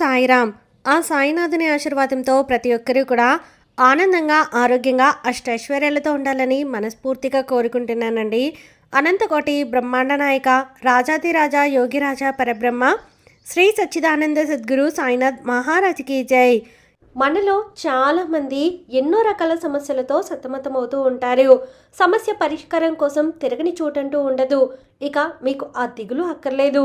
సాయిరామ్. ఆ సాయినాథుని ఆశీర్వాదంతో ప్రతి ఒక్కరూ కూడా ఆనందంగా ఆరోగ్యంగా అష్టైశ్వర్యాలతో ఉండాలని మనస్ఫూర్తిగా కోరుకుంటున్నానండి. అనంతకోటి బ్రహ్మాండ నాయక రాజాదిరాజా యోగిరాజా పరబ్రహ్మ శ్రీ సచ్చిదానంద సద్గురు సాయినాథ్ మహారాజ్కి జై. మనలో చాలామంది ఎన్నో రకాల సమస్యలతో సతమతమవుతూ ఉంటారు. సమస్య పరిష్కారం కోసం తిరగని చోటంటూ ఉండదు. ఇక మీకు ఆ దిగులు అక్కర్లేదు.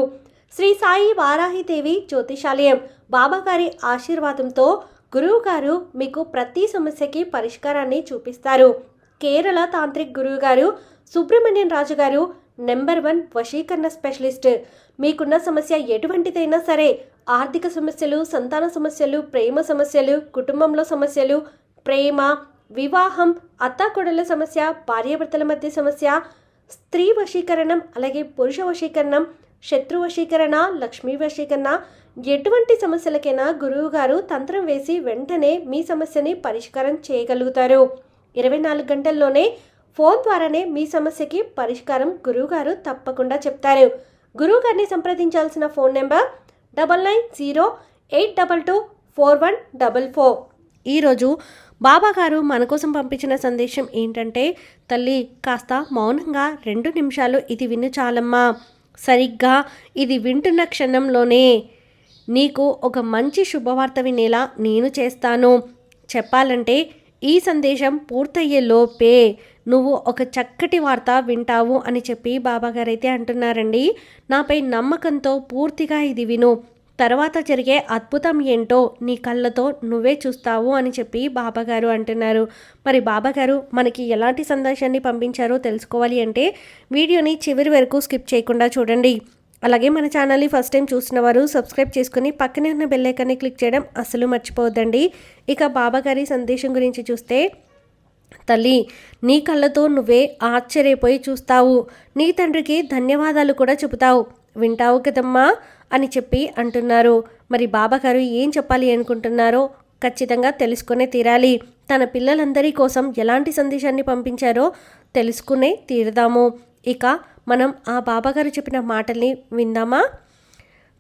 శ్రీ సాయి వారాహిదేవి జ్యోతిషాలయం. బాబాగారి ఆశీర్వాదంతో గురువు గారు మీకు ప్రతి సమస్యకి పరిష్కారాన్ని చూపిస్తారు. కేరళ తాంత్రిక్ గురువు గారు సుబ్రహ్మణ్యం రాజు గారు నెంబర్ వన్ వశీకరణ స్పెషలిస్ట్. మీకున్న సమస్య ఎటువంటిదైనా సరే ఆర్థిక సమస్యలు సంతాన సమస్యలు ప్రేమ సమస్యలు కుటుంబంలో సమస్యలు ప్రేమ వివాహం అత్తాకొడల సమస్య భార్యాభర్తల మధ్య సమస్య స్త్రీ వశీకరణం అలాగే పురుష వశీకరణం శత్రు వశీకరణ లక్ష్మీ వశీకరణ. ఎటువంటి సమస్యలకైనా గురువు గారు తంత్రం వేసి వెంటనే మీ సమస్యని పరిష్కారం చేయగలుగుతారు. ఇరవై నాలుగు గంటల్లోనే ఫోన్ ద్వారానే మీ సమస్యకి పరిష్కారం గురువుగారు తప్పకుండా చెప్తారు. గురువుగారిని సంప్రదించాల్సిన phone number double nine zero eight double two four one double four. ఈరోజు బాబా గారు మన కోసం పంపించిన సందేశం ఏంటంటే తల్లి కాస్త మౌనంగా రెండు నిమిషాలు ఇది విను చాలమ్మా. సరిగ్గా ఇది వింటున్న క్షణంలోనే నీకు ఒక మంచి శుభవార్త వినేలా నేను చేస్తాను. చెప్పాలంటే ఈ సందేశం పూర్తయ్యే లోపే నువ్వు ఒక చక్కటి వార్త వింటావు అని చెప్పి బాబాగారైతే అంటున్నారండి. నాపై నమ్మకంతో పూర్తిగా ఇది విను. తర్వాత జరిగే అద్భుతం ఏంటో నీ కళ్ళతో నువ్వే చూస్తావు అని చెప్పి బాబాగారు అంటున్నారు. మరి బాబాగారు మనకి ఎలాంటి సందేశాన్ని పంపించారో తెలుసుకోవాలి అంటే వీడియోని చివరి వరకు స్కిప్ చేయకుండా చూడండి. అలాగే మన ఛానల్ని ఫస్ట్ టైం చూసిన వారు సబ్స్క్రైబ్ చేసుకుని పక్కనే ఉన్న బెల్లైకాన్ని క్లిక్ చేయడం అస్సలు మర్చిపోవద్దండి. ఇక బాబాగారి సందేశం గురించి చూస్తే తల్లి నీ కళ్ళతో నువ్వే ఆశ్చర్యపోయి చూస్తావు. నీ తండ్రికి ధన్యవాదాలు కూడా చెబుతావు. వింటావు కదమ్మా? అని చెప్పి అంటున్నారు. మరి బాబాగారు ఏం చెప్పాలి అనుకుంటున్నారో ఖచ్చితంగా తెలుసుకునే తీరాలి. తన పిల్లలందరి కోసం ఎలాంటి సందేశాన్ని పంపించారో తెలుసుకునే తీరుదాము. ఇక మనం ఆ బాబాగారు చెప్పిన మాటల్ని విందామా?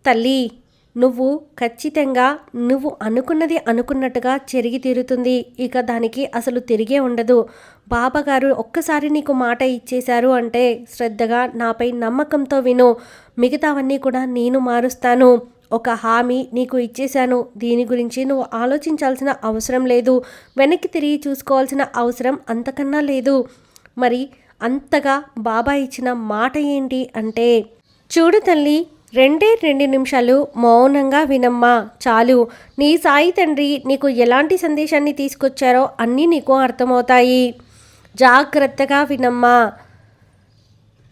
తల్లి నువ్వు ఖచ్చితంగా నువ్వు అనుకున్నది అనుకున్నట్టుగా చెరిగి తీరుతుంది. ఇక దానికి అసలు తిరిగే ఉండదు. బాబాగారు ఒక్కసారి నీకు మాట ఇచ్చేశారు అంటే శ్రద్ధగా నాపై నమ్మకంతో విను. మిగతావన్నీ కూడా నేను మారుస్తాను. ఒక హామీ నీకు ఇచ్చేశాను. దీని గురించి నువ్వు ఆలోచించాల్సిన అవసరం లేదు. వెనక్కి తిరిగి చూసుకోవాల్సిన అవసరం అంతకన్నా లేదు. మరి అంతగా బాబా ఇచ్చిన మాట ఏంటి అంటే చూడు తల్లి రెండే రెండు నిమిషాలు మౌనంగా వినమ్మా చాలు. నీ సాయి తండ్రి నీకు ఎలాంటి సందేశాన్ని తీసుకొచ్చారో అన్నీ నీకు అర్థమవుతాయి. జాగ్రత్తగా వినమ్మా.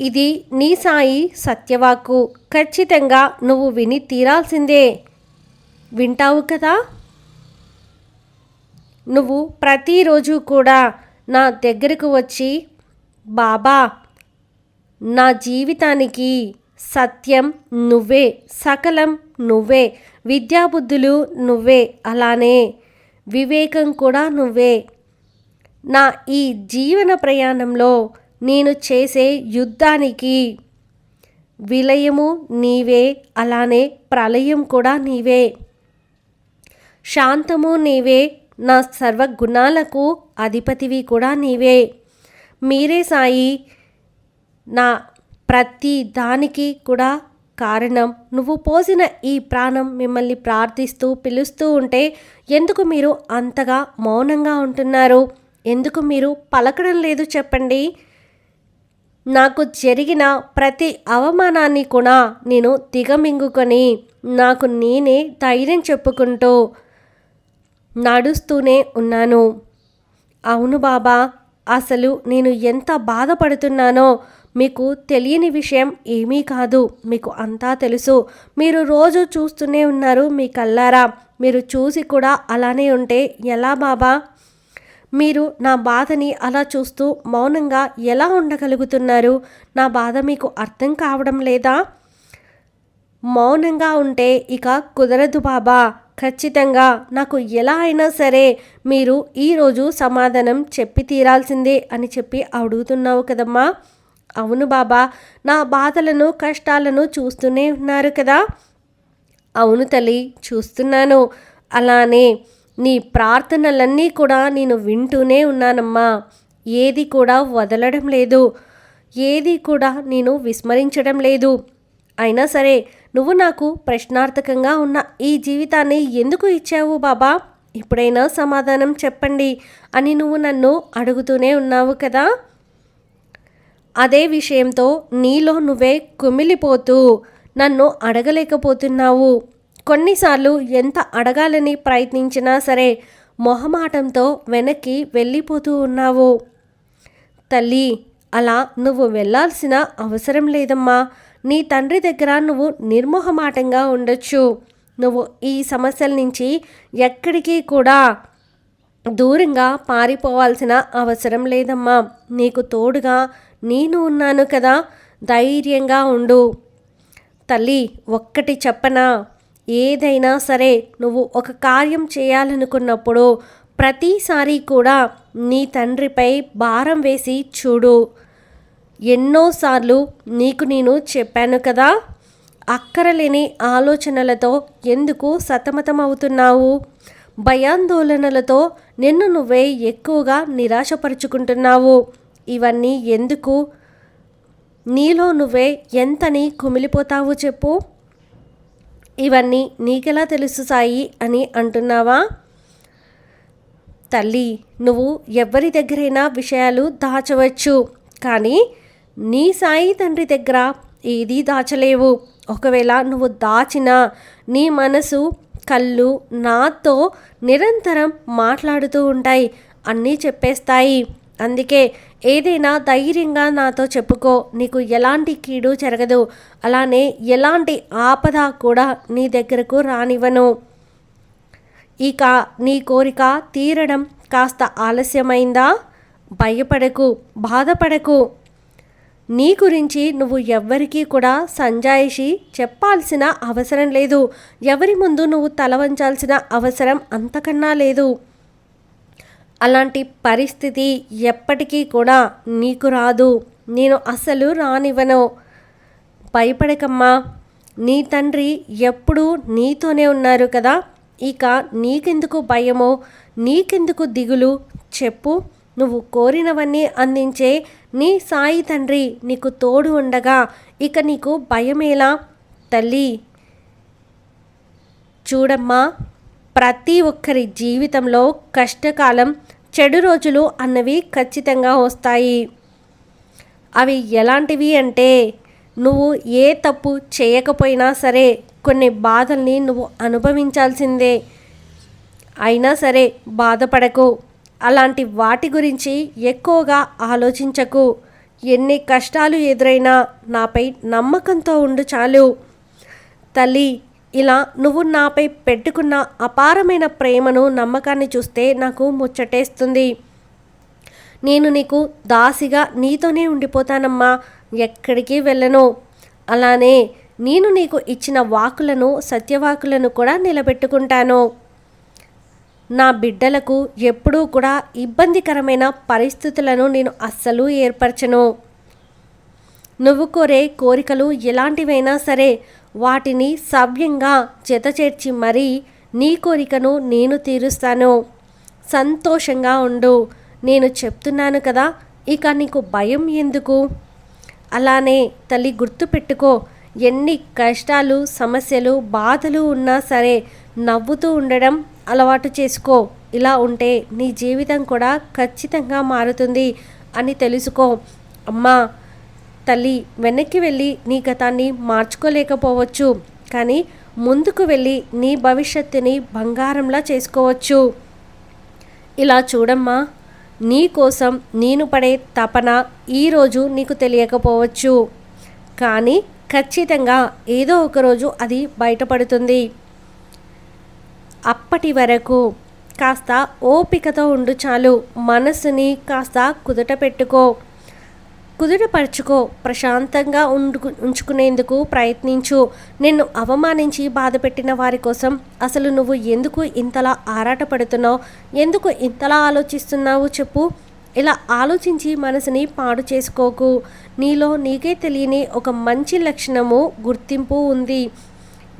ఇది నీ సాయి సత్యవాకు ఖచ్చితంగా నువ్వు విని తీరాల్సిందే. వింటావు కదా? నువ్వు ప్రతిరోజు కూడా నా దగ్గరకు వచ్చి బాబా నా జీవితానికి సత్యం నువ్వే సకలం నువ్వే విద్యాబుద్ధులు నువ్వే అలానే వివేకం కూడా నువ్వే. నా ఈ జీవన ప్రయాణంలో నేను చేసే యుద్ధానికి విలయము నీవే అలానే ప్రళయం కూడా నీవే. శాంతము నీవే నా సర్వగుణాలకు అధిపతివి కూడా నీవే. మీరే సాయి నా ప్రతి దానికి కూడా కారణం. నువ్వు పోసిన ఈ ప్రాణం మిమ్మల్ని ప్రార్థిస్తూ పిలుస్తూ ఉంటే ఎందుకు మీరు అంతగా మౌనంగా ఉంటున్నారు? ఎందుకు మీరు పలకడం లేదు చెప్పండి? నాకు జరిగిన ప్రతి అవమానాన్ని కూడా నేను దిగమింగుకొని నాకు నేనే ధైర్యం చెప్పుకుంటూ నడుస్తూనే ఉన్నాను. అవును బాబా అసలు నేను ఎంత బాధపడుతున్నానో మీకు తెలియని విషయం ఏమీ కాదు. మీకు అంతా తెలుసు. మీరు రోజు చూస్తూనే ఉన్నారు మీ కల్లారా మీరు చూసి కూడా అలానే ఉంటే ఎలా బాబా? మీరు నా బాధని అలా చూస్తూ మౌనంగా ఎలా ఉండగలుగుతున్నారు? నా బాధ మీకు అర్థం కావడం లేదా? మౌనంగా ఉంటే ఇక కుదరదు బాబా. ఖచ్చితంగా నాకు ఎలా అయినా సరే మీరు ఈరోజు సమాధానం చెప్పి తీరాల్సిందే అని చెప్పి అడుగుతున్నావు కదమ్మా. అవును బాబా నా బాధలను కష్టాలను చూస్తూనే ఉన్నారు కదా? అవును తల్లి చూస్తున్నాను. అలానే నీ ప్రార్థనలన్నీ కూడా నేను వింటూనే ఉన్నానమ్మా. ఏది కూడా వదలడం లేదు. ఏది కూడా నేను విస్మరించడం లేదు. అయినా సరే నువ్వు నాకు ప్రశ్నార్థకంగా ఉన్న ఈ జీవితాన్ని ఎందుకు ఇచ్చావు బాబా? ఇప్పుడైనా సమాధానం చెప్పండి అని నువ్వు నన్ను అడుగుతూనే ఉన్నావు కదా? అదే విషయంతో నీలో నువ్వే కుమిలిపోతూ నన్ను అడగలేకపోతున్నావు. కొన్నిసార్లు ఎంత అడగాలని ప్రయత్నించినా సరే మొహమాటంతో వెనక్కి వెళ్ళిపోతూ ఉన్నావు. తల్లి అలా నువ్వు వెళ్ళాల్సిన అవసరం లేదమ్మా. నీ తండ్రి దగ్గర నువ్వు నిర్మోహమాటంగా ఉండొచ్చు. నువ్వు ఈ సమస్యల నుంచి ఎక్కడికి కూడా దూరంగా పారిపోవాల్సిన అవసరం లేదమ్మా. నీకు తోడుగా నేను ఉన్నాను కదా ధైర్యంగా ఉండు. తల్లి ఒక్కటి చెప్పనా? ఏదైనా సరే నువ్వు ఒక కార్యం చేయాలనుకున్నప్పుడు ప్రతిసారి కూడా నీ తండ్రిపై భారం వేసి చూడు. ఎన్నోసార్లు నీకు నేను చెప్పాను కదా అక్కరలేని ఆలోచనలతో ఎందుకు సతమతమవుతున్నావు? భయాందోళనలతో నిన్ను నువ్వే ఎక్కువగా నిరాశపరుచుకుంటున్నావు. ఇవన్నీ ఎందుకు? నీలో నువ్వే ఎంతని కుమిలిపోతావు చెప్పు. ఇవన్నీ నీకెలా తెలుసు సాయి అని అంటున్నావా? తల్లి నువ్వు ఎవరి దగ్గరైనా విషయాలు దాచవచ్చు. కానీ నీ సాయి తండ్రి దగ్గర ఏదీ దాచలేవు. ఒకవేళ నువ్వు దాచినా నీ మనసు కళ్ళు నాతో నిరంతరం మాట్లాడుతూ ఉంటాయి. అన్నీ చెప్పేస్తాయి. అందుకే ఏదైనా ధైర్యంగా నాతో చెప్పుకో నీకు ఎలాంటి కీడు జరగదు. అలానే ఎలాంటి ఆపద కూడా నీ దగ్గరకు రానివ్వను. ఇక నీ కోరిక తీరడం కాస్త ఆలస్యమైందా? భయపడకు బాధపడకు. నీ గురించి నువ్వు ఎవ్వరికీ కూడా సంజాయిషి చెప్పాల్సిన అవసరం లేదు. ఎవరి ముందు నువ్వు తల వంచాల్సిన అవసరం అంతకన్నా లేదు. అలాంటి పరిస్థితి ఎప్పటికీ కూడా నీకు రాదు. నేను అసలు రానివ్వను. భయపడకమ్మా. నీ తండ్రి ఎప్పుడూ నీతోనే ఉన్నారు కదా. ఇక నీకెందుకు భయమో నీకెందుకు దిగులు? చెప్పు. నువ్వు కోరినవన్నీ అందించే నీ సాయి తండ్రి నీకు తోడు ఉండగా ఇక నీకు భయమేలా? తల్లి చూడమ్మా. ప్రతి ఒక్కరి జీవితంలో కష్టకాలం చెడు రోజులు అన్నవి ఖచ్చితంగా వస్తాయి. అవి ఎలాంటివి అంటే నువ్వు ఏ తప్పు చేయకపోయినా సరే కొన్ని బాధల్ని నువ్వు అనుభవించాల్సిందే. అయినా సరే బాధపడకు. అలాంటి వాటి గురించి ఎక్కువగా ఆలోచించకు. ఎన్ని కష్టాలు ఎదురైనా నాపై నమ్మకంతో ఉండు చాలు. తల్లి ఇలా నువ్వు నాపై పెట్టుకున్న అపారమైన ప్రేమను నమ్మకాన్ని చూస్తే నాకు ముచ్చటేస్తుంది. నేను నీకు దాసిగా నీతోనే ఉండిపోతానమ్మా ఎక్కడికి వెళ్ళను. అలానే నేను నీకు ఇచ్చిన వాకులను సత్యవాకులను కూడా నిలబెట్టుకుంటాను. నా బిడ్డలకు ఎప్పుడూ కూడా ఇబ్బందికరమైన పరిస్థితులను నేను అస్సలు ఏర్పరచను. నువ్వు కోరే కోరికలు ఎలాంటివైనా సరే వాటిని సవ్యంగా జతచేర్చి మరీ నీ కోరికను నేను తీరుస్తాను. సంతోషంగా ఉండు. నేను చెప్తున్నాను కదా ఇక నీకు భయం ఎందుకు? అలానే తల్లి గుర్తుపెట్టుకో ఎన్ని కష్టాలు సమస్యలు బాధలు ఉన్నా సరే నవ్వుతూ ఉండడం అలవాటు చేసుకో. ఇలా ఉంటే నీ జీవితం కూడా ఖచ్చితంగా మారుతుంది అని తెలుసుకో. అమ్మా తల్లి వెనక్కి వెళ్ళి నీ గతాన్ని మార్చుకోలేకపోవచ్చు. కానీ ముందుకు వెళ్ళి నీ భవిష్యత్తుని బంగారంలా చేసుకోవచ్చు. ఇలా చూడమ్మా నీ కోసం నేను పడే తపన ఈరోజు నీకు తెలియకపోవచ్చు. కానీ ఖచ్చితంగా ఏదో ఒకరోజు అది బయటపడుతుంది. అప్పటి వరకు కాస్త ఓపికతో ఉండు చాలు మనసుని కాస్త కుదుట పెట్టుకో. కుదుటపరుచుకో ప్రశాంతంగా ఉండు ఉంచుకునేందుకు ప్రయత్నించు. నిన్ను అవమానించి బాధపెట్టిన వారి కోసం అసలు నువ్వు ఎందుకు ఇంతలా ఆరాటపడుతున్నావు? ఎందుకు ఇంతలా ఆలోచిస్తున్నావు చెప్పు. ఇలా ఆలోచించి మనసుని పాడు చేసుకోకు. నీలో నీకే తెలియని ఒక మంచి లక్షణము గుర్తింపు ఉంది.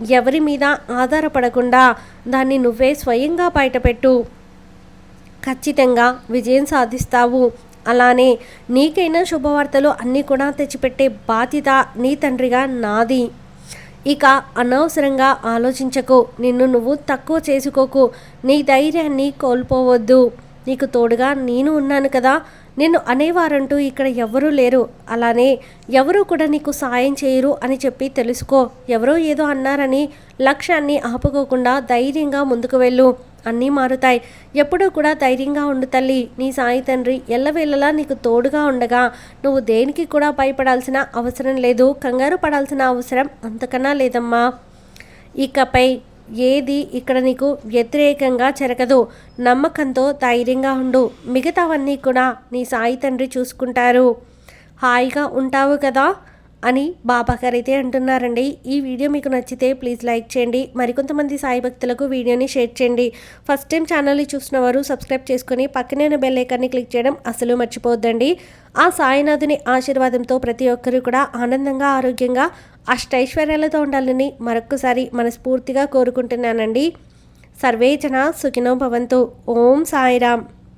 ఎవరి మీద ఆధారపడకుండా దాన్ని నువ్వే స్వయంగా బయటపెట్టు. ఖచ్చితంగా విజయం సాధిస్తావు. అలానే నీకైనా శుభవార్తలు అన్నీ కూడా తెచ్చిపెట్టే బాధ్యత నీ తండ్రిగా నాది. ఇక అనవసరంగా ఆలోచించకు. నిన్ను నువ్వు తక్కువ చేసుకోకు. నీ ధైర్యాన్ని కోల్పోవద్దు. నీకు తోడుగా నేను ఉన్నాను కదా. నిన్ను అనేవారంటూ ఇక్కడ ఎవరూ లేరు. అలానే ఎవరూ కూడా నీకు సాయం చేయరు అని చెప్పి తెలుసుకో. ఎవరో ఏదో అన్నారని లక్ష్యాన్ని ఆపుకోకుండా ధైర్యంగా ముందుకు వెళ్ళు. అన్నీ మారుతాయి. ఎప్పుడూ కూడా ధైర్యంగా ఉండు తల్లి. నీ సాయి తండ్రి ఎల్లవేళలా నీకు తోడుగా ఉండగా నువ్వు దేనికి కూడా భయపడాల్సిన అవసరం లేదు. కంగారు పడాల్సిన అవసరం అంతకన్నా లేదమ్మా. ఇకపై ఏది ఇక్కడ నీకు వ్యతిరేకంగా జరగదు. నమ్మకంతో ధైర్యంగా ఉండు. మిగతావన్నీ కూడా నీ సాయి తండ్రి చూసుకుంటారు. హాయిగా ఉంటావు కదా? అని బాబా గారు అయితే అంటున్నారండి. ఈ వీడియో మీకు నచ్చితే ప్లీజ్ లైక్ చేయండి. మరికొంతమంది సాయి భక్తులకు వీడియోని షేర్ చేయండి. ఫస్ట్ టైం ఛానల్ని చూసిన వారు సబ్స్క్రైబ్ చేసుకుని పక్కనే ఉన్న బెల్ ఐకాన్ని క్లిక్ చేయడం అసలు మర్చిపోవద్దండి. ఆ సాయినాథుని ఆశీర్వాదంతో ప్రతి ఒక్కరూ కూడా ఆనందంగా ఆరోగ్యంగా అష్టైశ్వర్యాలతో ఉండాలని మరొకసారి మనస్ఫూర్తిగా కోరుకుంటున్నానండి. సర్వేజన సుఖినో భవంతు. ఓం సాయిరామ్.